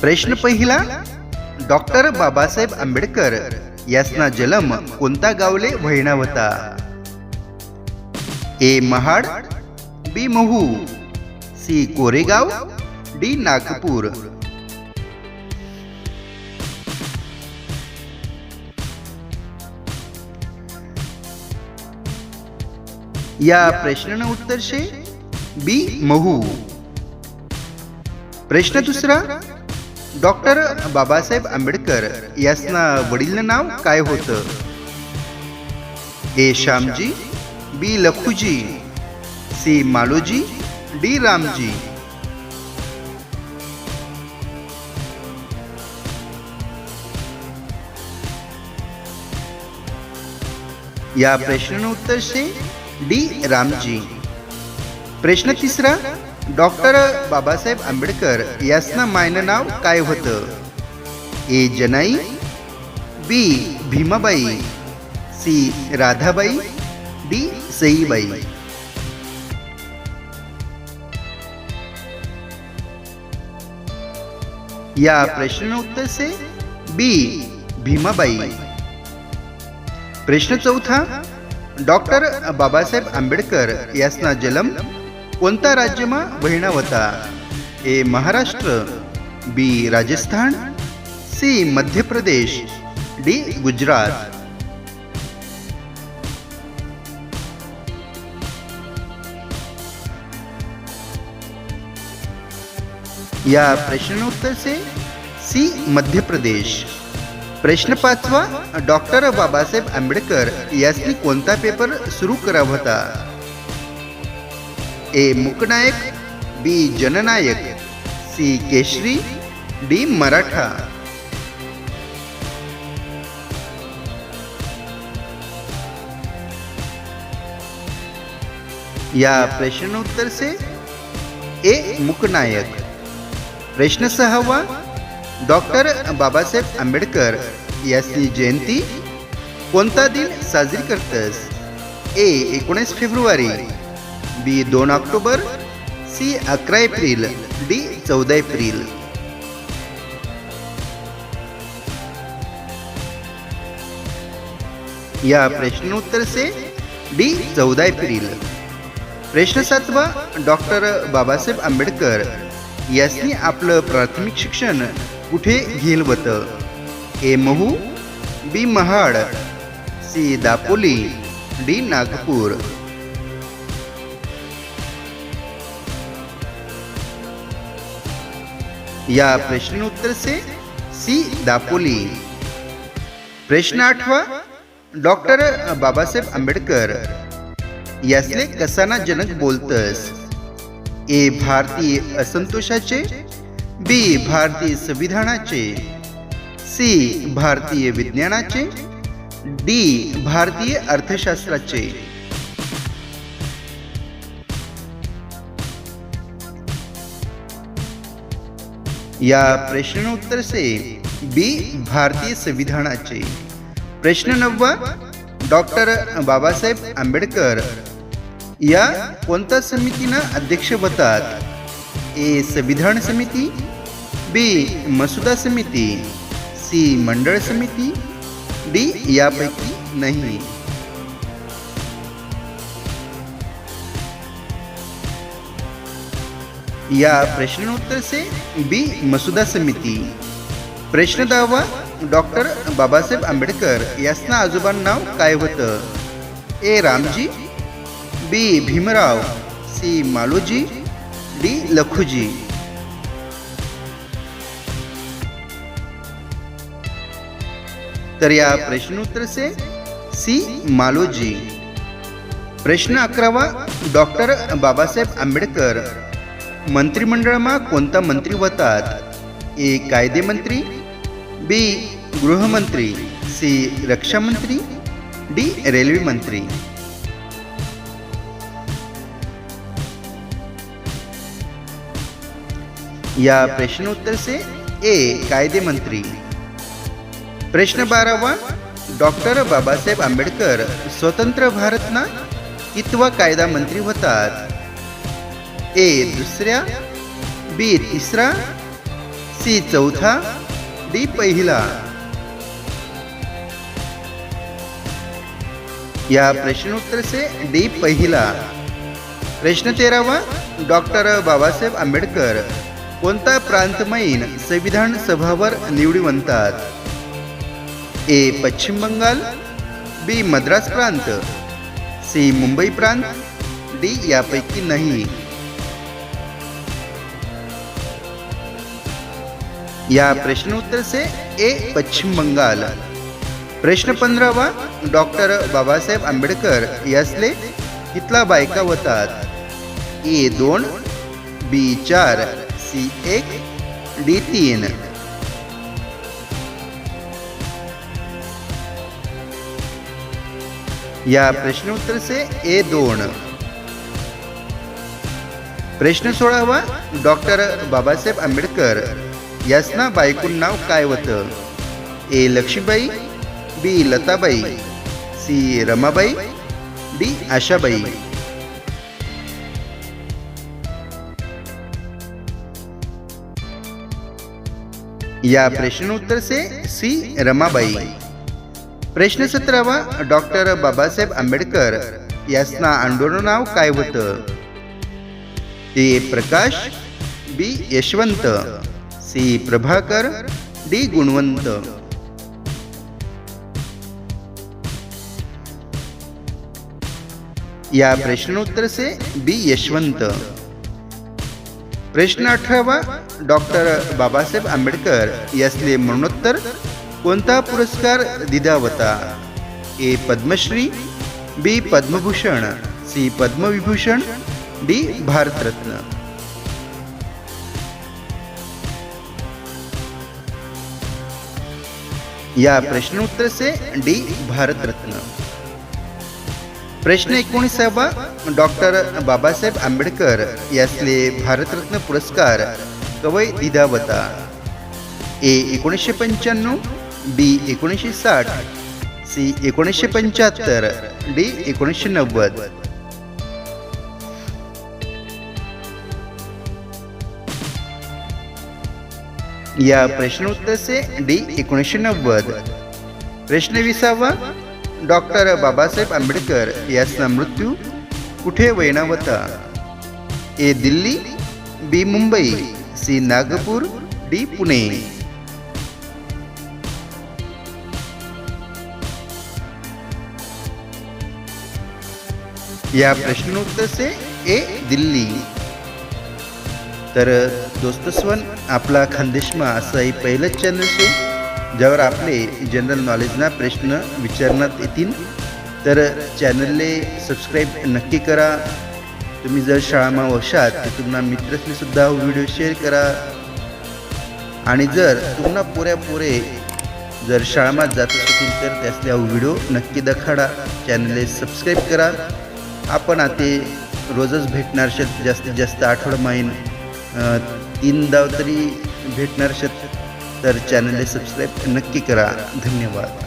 प्रश्न पहिला डॉक्टर बाबासाहेब आंबेडकर यासना जन्म कोणता गावले वहिना होता? A Mahad B Mhow C Koregaon D Nagpur. या प्रश्नानं उत्तर शे बी महू. प्रश्न दुसरा डॉक्टर बाबासाहेब आंबेडकर यासना वडीलनं नाव काय होतं? A. Shyamji B. Lakhuji C. Maloji D. Ramji. या प्रश्न उत्तर से डी. रामजी. प्रश्न तिसरा डॉक्टर बाबासाहेब आंबेडकर यासना मायनं नाव काय होतं? A. Janai B. Bhimabai C. Radhabai D. Saibai. या प्रश्न उत्तर से बी. भीमाबाई. प्रश्न चौथा डॉक्टर बाबासाहेब आंबेडकर यासना जन्म कोणता राज्यमा वहिना होता? A Maharashtra B Rajasthan C Madhya Pradesh D Gujarat. या प्रश्नोत्तर से सी मध्य प्रदेश प्रश्न पाचवा डॉक्टर बाबासाहेब आंबेडकर यासनी कोणता पेपर सुरू करावा होता? A Mooknayak B Jannayak C Kesari D Maratha. या प्रश्नोत्तर से ए मुकनायक. प्रश्न सहावा डॉक्टर बाबासाहेब आंबेडकर याची जयंती कोणता दिन साजरी करतस? ए एकोणीस फेब्रुवारी बी दोन ऑक्टोबर सी अकरा एप्रिल डी चौदा एप्रिल. या प्रश्नोत्तर से डी चौदा एप्रिल. प्रश्न सातवा डॉक्टर बाबासाहेब आंबेडकर यांनी आपलं प्राथमिक शिक्षण कुठे घेल होतं? A Mhow B Mahad C Dapoli D Nagpur. या प्रश्नोत्तर से सी दापोली। प्रश्न आठवा डॉक्टर बाबासाहेब आंबेडकर यासले कसाना जनक बोलतस। ए भारतीय असंतोषाचे बी भारतीय संविधानाचे सी भारतीय विज्ञानाचे डी भारतीय अर्थशास्त्राचे। या प्रश्नोत्तर से बी भारतीय संविधानाचे. प्रश्न नववा डॉक्टर बाबासाहेब आंबेडकर. या कोणत्या समितीनं अध्यक्ष होतात? ए संविधान समिती बी मसुदा समिती सी मंडळ समिती डी यापैकी नाही. या प्रश्नोत्तर से बी मसुदा समिती. प्रश्न दावा डॉक्टर बाबासाहेब आंबेडकर यासना आजोबांना नाव काय होतं? A Ramji B Bhimrao C Maloji D Lakhuji. तर या प्रश्नोत्तर से सी मालोजी. प्रश्न अकरावा डॉक्टर बाबासाहेब आंबेडकर मंत्रिमंडळमा कोणता मंत्री होतात ए. कायदेमंत्री बी. गृहमंत्री सी. रक्षामंत्री डी. रेल्वे मंत्री. या प्रश्नोत्तर से ए. कायदे मंत्री प्रश्न बारावा डॉक्टर बाबासाहेब आंबेडकर स्वतंत्र भारतना कितवा कायदा मंत्री होतात? ए दुसऱ्या बी तिसरा सी चौथा डी पहिला. या प्रश्नोत्तर से डी पहिला. प्रश्न तेरावा डॉक्टर बाबासाहेब आंबेडकर. कोणता प्रांतमयीन संविधान सभावर निवडी म्हणतात? ए पश्चिम बंगाल बी मद्रास प्रांत सी मुंबई प्रांत डी यापैकी नाही. या प्रश्नोत्तर से ए पश्चिम बंगाल। प्रश्न पंधरावा डॉक्टर बाबा बाबासाहेब आंबेडकर यासले कितला बायका होतात ए दोन, बी चार, सी एक, डी तीन। या प्रश्नोत्तर से ए दोन। प्रश्न सोळावा, डॉक्टर बाबासाहेब आंबेडकर यासना बायकून नाव काय होतं A. Laxmibai B. Latabai C. Ramabai D. Ashabai. या प्रश्नोत्तर से सी. रमाबाई. प्रश्न सतरावा डॉक्टर बाबासाहेब आंबेडकर यासना आंदोलन नाव काय होतं A. Prakash B. Yashwant. C Prabhakar D Gunwant. या प्रश्नोत्तर से बी यशवंत. प्रश्न अठरावा डॉक्टर बाबासाहेब आंबेडकर यासले मरणोत्तर कोणता पुरस्कार दिला होता? A Padma Shri B Padma Bhushan C Padma Vibhushan D Bharat Ratna. या प्रश्नोत्तर से डी भारतरत्न। प्रश्न एकोणीसावा डॉक्टर बाबासाहेब आंबेडकर यासले भारतरत्न पुरस्कार कवय दिदावता। ए एकोणीसशे पंच्याण्णव बी एकोणीसशे साठ सी एकोणीसशे पंच्याहत्तर डी एकोणीसशे नव्वद। या प्रश्नोत्तर से डी एकोणीसशे नव्वद. प्रश्न विसावा, डॉक्टर बाबासाहेब आंबेडकर याचा मृत्यू कुठे वैना होता? A Delhi, B Mumbai, C Nagpur, D Pune. या प्रश्नोत्तर से ए दिल्ली. तर दोस्तस्वन आपला खानदेशमा असं हे पहिलंच चॅनल शे ज्यावर आपले जनरल नॉलेजना प्रश्न विचारण्यात येतील. तर चॅनलले सबस्क्राईब नक्की करा. तुम्ही जर शाळामा वशात तर तुम्हाला मित्रसनीसुद्धा व्हिडिओ शेअर करा. आणि जर तुम्हाला पुऱ्यापुरे जर शाळामात जात असतील तर त्यासले हा व्हिडिओ नक्की दखाडा. चॅनलले सबस्क्राईब करा. आपण आता रोजच भेटणार शेत जास्तीत जास्त आठवडा महिन तीन दाव तरी भेटणार शक तर चॅनलला सबस्क्राईब नक्की करा. धन्यवाद.